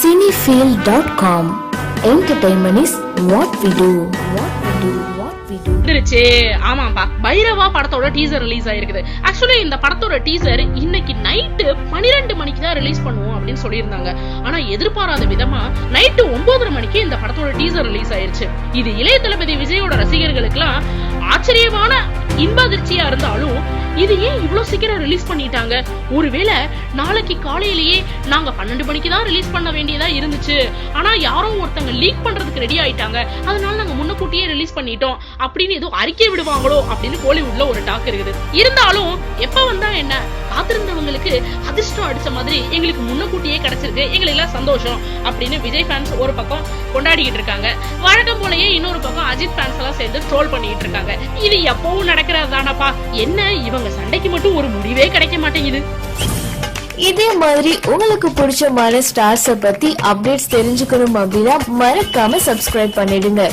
Cinefield.com Entertainment is what we do. What we do. What we வந்துருச்சு. ஆமாப்பா பைரவா படத்தோட teaser release ஆயிருக்குது. Actually இந்த படத்தோட டீசர் இன்னைக்கு நைட்டு பன்னிரெண்டு மணிக்கு தான் ரிலீஸ் பண்ணுவோம் அப்படின்னு சொல்லியிருந்தாங்க. ஆனா எதிர்பாராத விதமா நைட்டு ஒன்பதரை மணிக்கு இந்த படத்தோட டீசர் ரிலீஸ் ஆயிருச்சு. இது இளைய தளபதி விஜயோட ரசிகர்களுக்கெல்லாம் ஆச்சரியமான இன்ப அதிர்ச்சியா இருந்தாலும் இது ஏன் இவ்ளோ சீக்கிரம் ரிலீஸ் பண்ணிட்டாங்க? ஒருவேளை நாளைக்கு காலையிலேயே நாங்க பன்னெண்டு மணிக்கு தான் ரிலீஸ் பண்ண வேண்டியதா இருந்துச்சு. ஆனா யாரோ ஒருத்தங்க லீக் பண்றதுக்கு ரெடி ஆயிட்டாங்க. அதனால நாங்க முன்னக்கூட்டியே ரிலீஸ் பண்ணிட்டோம். அப்படின்னு ஏதோ அறிக்கை விடுவாங்களோ அப்படின்னு கோலிவுட்ல ஒரு டாக் இருக்குது. இருந்தாலும் எப்ப வந்தா என்ன? காத்திருந்தவங்களுக்கு அதிர்ஷ்டம் அடிச்ச மாதிரி எங்களுக்கு முன்னக்கூட்டியே கிடைச்சிருக்கு. எங்களுக்கு எல்லாம் சந்தோஷம் அப்படின்னு விஜய் ஃபேன்ஸ் ஒரு பக்கம் கொண்டாடிக்கிட்டு இருக்காங்க. வழக்கம் போலயே இன்னொரு பக்கம் அஜித் ஃபேன்ஸ் சேர்ந்து ட்ரோல் பண்ணிட்டு இருக்காங்க. இது எப்பவும் நடக்கிறது தானப்பா என்ன இவங்க சண்டைக்கு மட்டும் ஒரு முடிவே கிடைக்க மாட்டேங்குது. இதே மாதிரி உங்களுக்கு பிடிச்சமான ஸ்டார்ஸ பத்தி அப்டேட்ஸ் தெரிஞ்சுக்கணும் அப்படின்னா மறக்காம சப்ஸ்கிரைப் பண்ணிடுங்க.